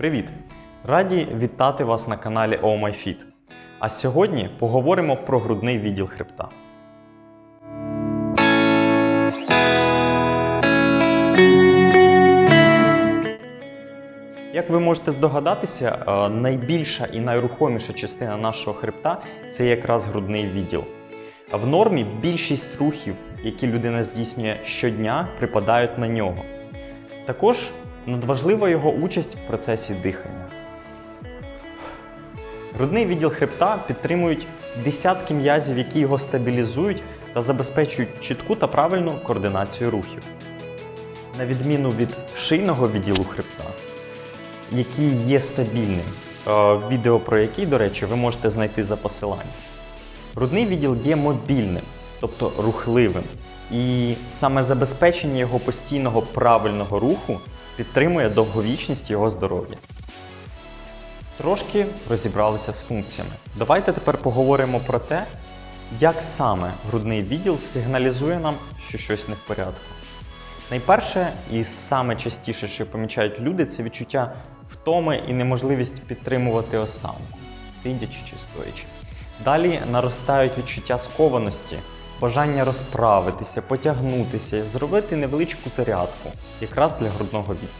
Привіт! Раді вітати вас на каналі Oh My Fit. А сьогодні поговоримо про грудний відділ хребта. Як ви можете здогадатися, е, найбільша і найрухоміша частина нашого хребта це якраз грудний відділ. В нормі більшість рухів, які людина здійснює щодня, припадають на нього. Також надважлива його участь в процесі дихання. Грудний відділ хребта підтримують десятки м'язів, які його стабілізують та забезпечують чітку та правильну координацію рухів. На відміну від шийного відділу хребта, який є стабільним, е, відео про який, до речі, ви можете знайти за посиланням. Грудний відділ є мобільним, тобто рухливим, і саме забезпечення його постійного правильного руху підтримує довговічність його здоров'я. Трошки розібралися з функціями. Давайте тепер поговоримо про те, як саме грудний відділ сигналізує нам, що щось не в порядку. Найперше і саме частіше, що помічають люди, це відчуття втоми і неможливість підтримувати осанку, сидячи чи стоячи. Далі наростають відчуття скованості, бажання розправитися, потягнутися, зробити невеличку зарядку, якраз для грудного відділу.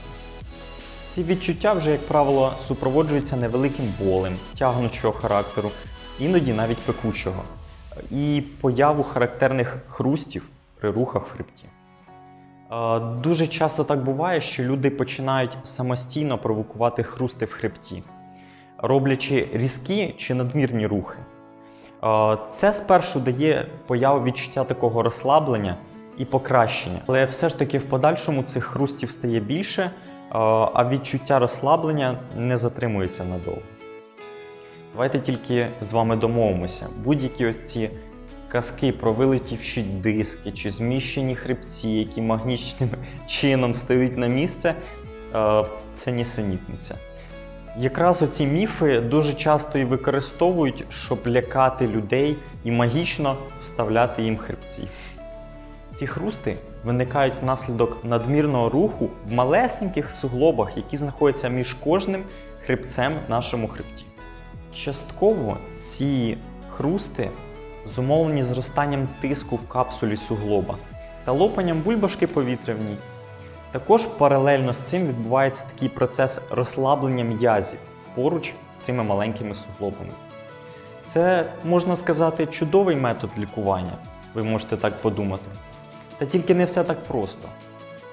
Ці відчуття вже, як правило, супроводжуються невеликим болем, тягнучого характеру, іноді навіть пекучого, і появу характерних хрустів при рухах в хребті. Е, Дуже часто так буває, що люди починають самостійно провокувати хрусти в хребті, роблячи різкі чи надмірні рухи. Це спершу дає появу відчуття такого розслаблення і покращення, але все ж таки в подальшому цих хрустів стає більше, а відчуття розслаблення не затримується надовго. Давайте тільки з вами домовимося. Будь-які ось ці казки про вилетівші диски чи зміщені хребці, які магнічним чином стають на місце, це нісенітниця. Якраз оці міфи дуже часто і використовують, щоб лякати людей і магічно вставляти їм хребці. Ці хрусти виникають внаслідок надмірного руху в малесеньких суглобах, які знаходяться між кожним хребцем в нашому хребті. Частково ці хрусти зумовлені зростанням тиску в капсулі суглоба та лопанням бульбашки повітря в ній. Також паралельно з цим відбувається такий процес розслаблення м'язів поруч з цими маленькими суглобами. Це, можна сказати, чудовий метод лікування, ви можете так подумати. Та тільки не все так просто.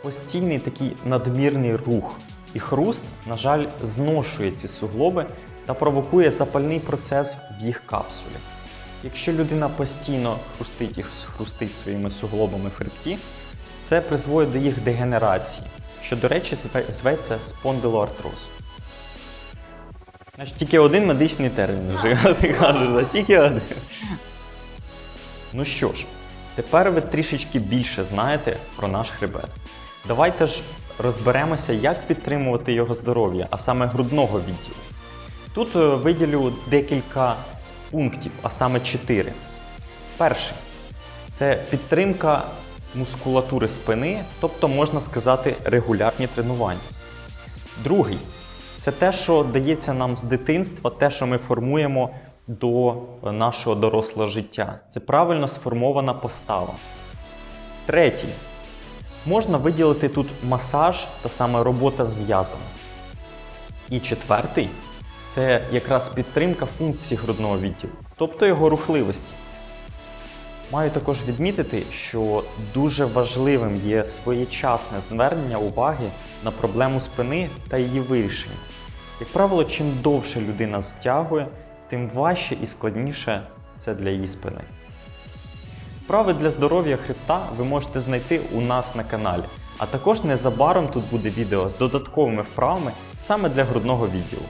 Постійний такий надмірний рух і хруст, на жаль, зношує ці суглоби та провокує запальний процес в їх капсулі. Якщо людина постійно хрустить і хрустить своїми суглобами в хребті, це призводить до їх дегенерації, що, до речі, зветься спондилоартроз. Значить, тільки один медичний термін вже ти кажеш, тільки один. Ну що ж, тепер ви трішечки більше знаєте про наш хребет. Давайте ж розберемося, як підтримувати його здоров'я, а саме грудного відділу. Тут е, виділю декілька пунктів, а саме чотири. Перший це підтримка мускулатури спини, тобто можна сказати регулярні тренування. Другий це те, що дається нам з дитинства, те, що ми формуємо до нашого дорослого життя. Це правильно сформована постава. Третій. Можна виділити тут масаж та саме робота з м'язами. І четвертий це якраз підтримка функції грудного відділу, тобто його рухливості. Маю також відмітити, що дуже важливим є своєчасне звернення уваги на проблему спини та її вирішення. Як правило, чим довше людина стягує, тим важче і складніше це для її спини. Вправи для здоров'я хребта ви можете знайти у нас на каналі. А також незабаром тут буде відео з додатковими вправами саме для грудного відділу.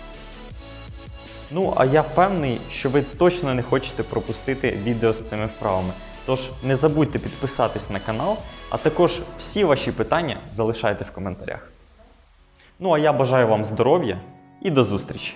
Ну, а я впевнений, що ви точно не хочете пропустити відео з цими вправами. Тож не забудьте підписатись на канал, а також всі ваші питання залишайте в коментарях. Ну а я бажаю вам здоров'я і до зустрічі!